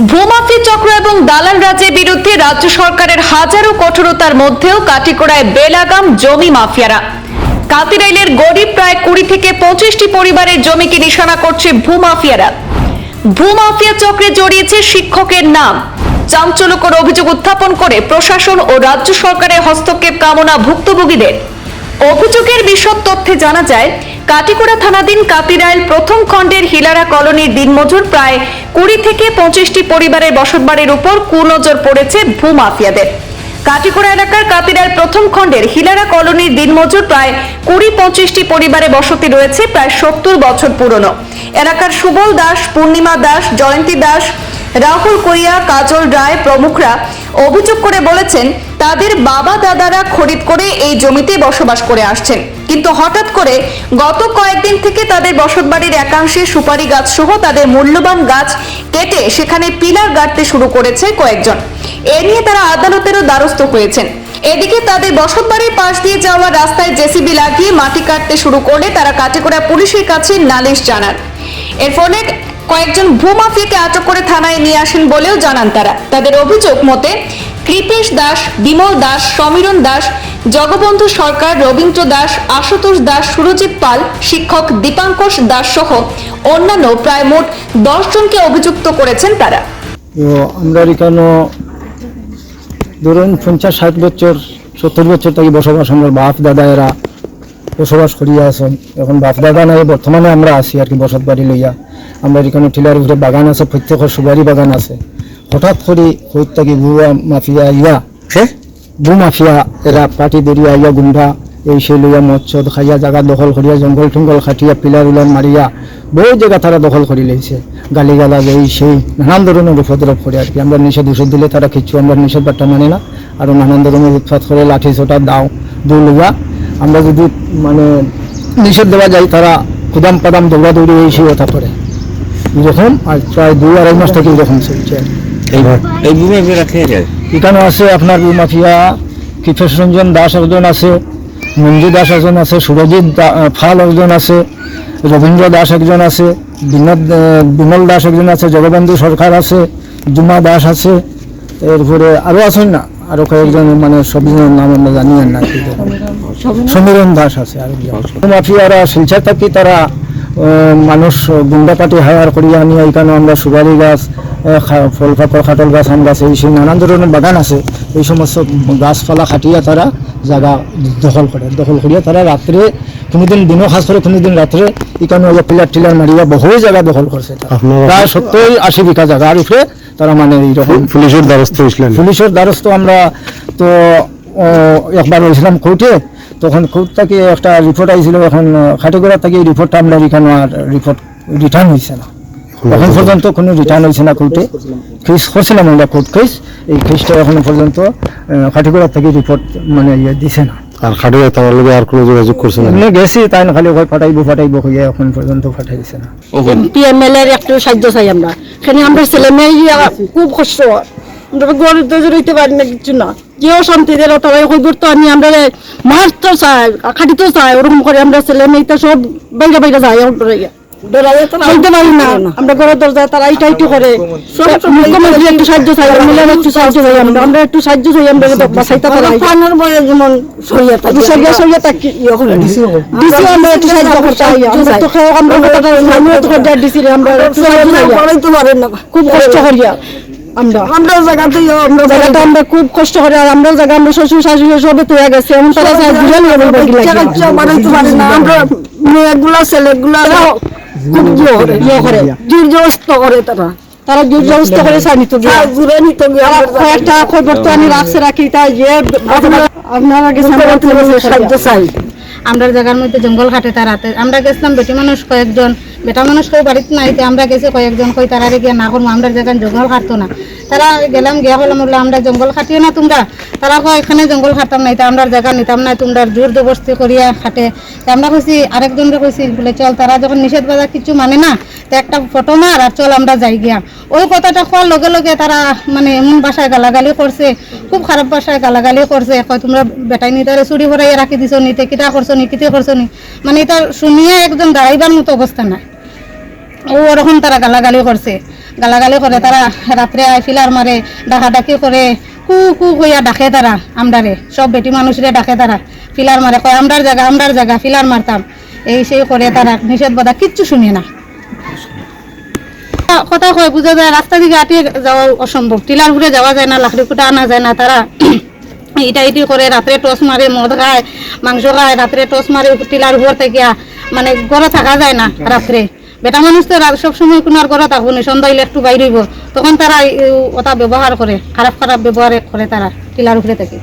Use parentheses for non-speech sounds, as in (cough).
ভূমাফি চক্র এবং দালাল রাজের বিরুদ্ধে রাজ্য সরকারের হাজারো কঠোরতার মধ্যেও কাটিকোড়ায় বেলাগাম জমি মাফিয়ারা। কাতিরাইলের গরিব প্রায় কুড়ি থেকে পঁচিশটি পরিবারের জমিকে নিশানা করছে ভূমাফিয়ারা। ভূমাফিয়া চক্রে জড়িয়েছে শিক্ষকের নাম। চাঞ্চল্যকর অভিযোগ উত্থাপন করে প্রশাসন ও রাজ্য সরকারের হস্তক্ষেপ কামনা ভুক্তভোগীদের অভিযোগের বিশদ তথ্যে জানা যায়, কাটিকুড়া থানাধীন কাতিরাইল প্রথম খণ্ডের হিলারা কলোনির দিনমজুর প্রায় কুড়ি থেকে পঁচিশটি পরিবারের বসতবাড়ির উপর কুনজর পড়েছে ভূমাফিয়াদের। কাটিকুড়া এলাকার কাতিরাইল প্রথম খণ্ডের হিলারা কলোনির দিনমজুর প্রায় কুড়ি পঁচিশটি পরিবারে বসতি রয়েছে প্রায় সত্তর বছর পুরনো। এলাকার সুবল দাস, পূর্ণিমা দাস, জয়ন্তী দাস রাহুল কইয়া কাজল রায় প্রমুখরা অভিযোগ করে বলেছেন, তাদের বাবা দাদারা খরিদ করে এই জমিতে বসবাস করে আসছেন। কিন্তু হঠাৎ করে গত কয়েকদিন থেকে তাদের বসতবাড়ির একাংশে সুপারি গাছ সহ তাদের মূল্যবান গাছ কেটে সেখানে পিলার গাড়তে শুরু করেছে কয়েকজন। এ নিয়ে তারা আদালতেরও দ্বারস্থ হয়েছেন। এদিকে তাদের বসতবাড়ির পাশ দিয়ে যাওয়া রাস্তায় জেসিবি লাগিয়ে মাটি কাটতে শুরু করলে তারা কাটিকোড়া পুলিশের কাছে নালিশ জানান। এর ফলে কয়েকজন ভূমাফিয়াকে আটক করে থানায় নিয়ে আসেন বলেও জানান তারা। তাদের অভিযোগ মতে, কৃপেশ দাস, বিমল দাস, সমীরণ দাস, জগবন্ধু সরকার, রবীন্দ্র দাস, আশুতোষ দাস, সুরজিৎ পাল, শিক্ষক দীপাঙ্কশ দাস সহ অন্যান্য প্রায় মোট দশ জনকে অভিযুক্ত করেছেন তারা। আমরা এখানে ধরুন পঞ্চাশ ষাট বছর, সত্তর বছর থেকে বসবাস আমার বাপ, দাদা, এরা। বসবাস করিয়া আছেন। এখন বাপ দাদা নাই বর্তমানে আমরা আছি আর কি বসত বাড়ি লইয়া। আমরা এখানে টিলার উপরে বাগান আছে প্রত্যেকের সুপারি বাগান আছে। হঠাৎ করে হইত থাকি বুয়া মাফিয়া ইয়া বু মাফিয়া এরা পাটি দরিয়া ইয়া গুন্ডা এই সেই লইয়া মৎস্য খাইয়া জায়গা দখল করিয়া জঙ্গল টঙ্গল খাটিয়া পিলার উলার মারিয়া বহু জায়গা তারা দখল করি লেছে গালি গালা এই সেই নানান ধরনের উপদ্রব করে আর কি। আমরা নিষেধ উষেধ দিলে তারা কিচ্ছু আমরা নিষেধ বার্তা মানি না। আর নানান ধরনের উৎপাত করে লাঠি ছোটা দাও দৌড় লইয়া আমরা যদি মানে নিষেধ দেওয়া যায় তারা কুদাম পাদাম দৌড়াদৌড়ি এই সেই কথা করে। এরকম আর প্রায় দুই আড়াই মাস থেকে এরকম চলছে। কি। এই খেয়ে যায়? এখানে আছে আপনার মাফিয়া কৃপেশ রঞ্জন দাস একজন আছে মঞ্জু দাস একজন আছে সুরজিৎ দা- ফাল একজন আছে রবীন্দ্র দাস একজন আছে বিনোদ বিমল দাস একজন আছে জগবন্ধু সরকার আছে জুমা দাস আছে এরপরে আরও আছেন না? আরও কয়েকজন মানে সবজনের নাম আমরা জানি না কি সমীরণ দাস আছে আর মাফিয়ারা শিলচর থাকি তারা মানুষ গুন্ডাপাটি হায়ার করিয়া আনি এখানে আমরা সুপারি গাছ ফল ফাকর খাটল গাছ আম গাছ এই সেই নানান ধরনের বাগান আছে। এই সমস্ত গাছপালা খাটিয়া তারা জায়গা দখল করে দখল করিয়া তারা রাত্রে কোনোদিন দিনও খাস করে কোনোদিন রাত্রে এখানে ওই পিলার টিলার মারিয়া বহু জায়গা দখল করছে প্রায় সত্তর আশি বিঘা জায়গার উপরে তারা মানে এইরকম পুলিশের দ্বারস্থ হয়েছিলেন পুলিশের দ্বারস্থ আমরা তো একবার হয়েছিলাম কোর্টে তখন কোর্ট থেকে একটা রিপোর্ট আইছিল এখন খাটিগড়া থেকে এই রিপোর্টটা আমরা এখানে আর রিপোর্ট রিটার্ন হয়েছে না। এখন পর্যন্ত কোনো রিটার্ন হয়েছে না কোর্টে কেস করছিলাম আমরা কোর্ট কেস এই কেসটা এখন পর্যন্ত খাটিগড়া থেকে রিপোর্ট মানে ইয়ে দিছে না। আর খাটিয়ে তার লগে আর কোনো যোগাযোগ করছে না। গেছি তাই খালি ফাটাইবো ফাটাইবো এখন পর্যন্ত ফাটাইছে না। এমপি এমএলএ এর একটু সাহায্য চাই আমরা। এখানে আমরা ছেলে মেয়ে খুব কষ্ট। হয়। আমরা গরিব দজর হইতে পারি না কিছু না। কেউ শান্তি দিল তারা হইবার তো আমি আমরা মারতো চাই খাটিতে চাই। ওরকম করে আমরা ছেলে মেয়েটা সব বাইরে বাইরে যাই পারি না। আমরা ঘরের দরজায় তারা এইটা একটু করে। মুখ্যমন্ত্রী একটু সাহায্য চাই এমএলএ একটু সাহায্য চাই আমরা আমরা একটু সাহায্য চাই আমরা বাঁচাইতে পারি পানের বয়ে যেমন সইয়া থাকি সইয়া সইয়া থাকি ডিসি আমরা একটু সাহায্য করতে চাই আমরা তো খাও আমরা তো ডিসি আমরা একটু সাহায্য পারেন না। খুব কষ্ট করিয়া আমরা। জায়গাতে আমরা জায়গাটা আমরা খুব কষ্ট করে আর আমরা জায়গা আমরা শ্বশুর শাশুড়ি সবে তো গেছে এখন তারা আমরা মেয়েগুলা ছেলেগুলা খুব ইয়ে করে জোর করে তারা। তারা জোর করে চাই নিতে গিয়ে জুড়ে নিতে গিয়ে কয়েকটা খবর তো আমি রাখছে রাখি তাই যে আপনারা সাহায্য চাই। আমরা জায়গার মধ্যে জঙ্গল ঘাটে তারাতে আমরা গেছিলাম বেটি মানুষ কয়েকজন। বেটা মানুষ কেউ বাড়িতে নাই আমরা গেছি, কয়েকজন কই তারারে গিয়ে না করব আমরা জায়গায় জঙ্গল কাটতো না। তারা গেলাম, গিয়া বললাম বললাম আমরা জঙ্গল কাটিও না তোমরা। তারা কয়, এখানে জঙ্গল কাটতাম নাই, তা আমরা জায়গা নিতাম না, তোমরা জোর জবরদস্তি করিয়া খাটে। আমরা কইছি আরেকজনকে কইছি, বলে, চল, তারা যখন নিষেধ বাজার কিছু মানে না, তো একটা ফটো মার আর চল, আমরা যাই গিয়া। ওই কথাটা হওয়ার লগে লগে তারা মানে এমন বাসায় গালাগালি করছে, খুব খারাপ বাসায় গালাগালি করছে, কয়, তোমরা বেটাই নি তারে চুরি ভরাইয়া রাখি দিছ নিতে কিটা করছ নি কিতে করছ নি মানে এটা শুনিয়ে একজন দাঁড়াইবার মতো অবস্থা নাই ওরকম তারা গালাগালি করছে। গালাগালি করে তারা রাত্রে আয় ফিলার মারে, ডাকাডাকি করে, কু কু কইয়া ডাকে তারা আমরারে। সব বেটি মানুষরে ডাকে তারা। ফিলার মারে, কয়, আমরার জায়গা আমরার জায়গা, ফিলার মারতাম। এই সেই করে তারা নিষেধ বাধা কিচ্ছু শুনে না। কথা কয়, বুঝা যায় রাস্তা দিকে আটিয়ে যাওয়া অসম্ভব। টিলার ঘুরে যাওয়া যায় না, লাকড়ি কুটা আনা যায় না তারা। (clears throat) ইটা ইটি করে রাত্রে টস মারে, মদ খায়, মাংস খায়, রাত্রে টস মারে টিলার ঘর থেকে মানে ঘরে থাকা যায় না রাত্রে। বেটা মানুষ তো সবসময় কোনো আর করা থাকব না সন্ধ্যা একটু বাইরে হইব। তখন তারা ওটা ব্যবহার করে, খারাপ খারাপ ব্যবহার করে তারা, টিলার উপরে থেকে।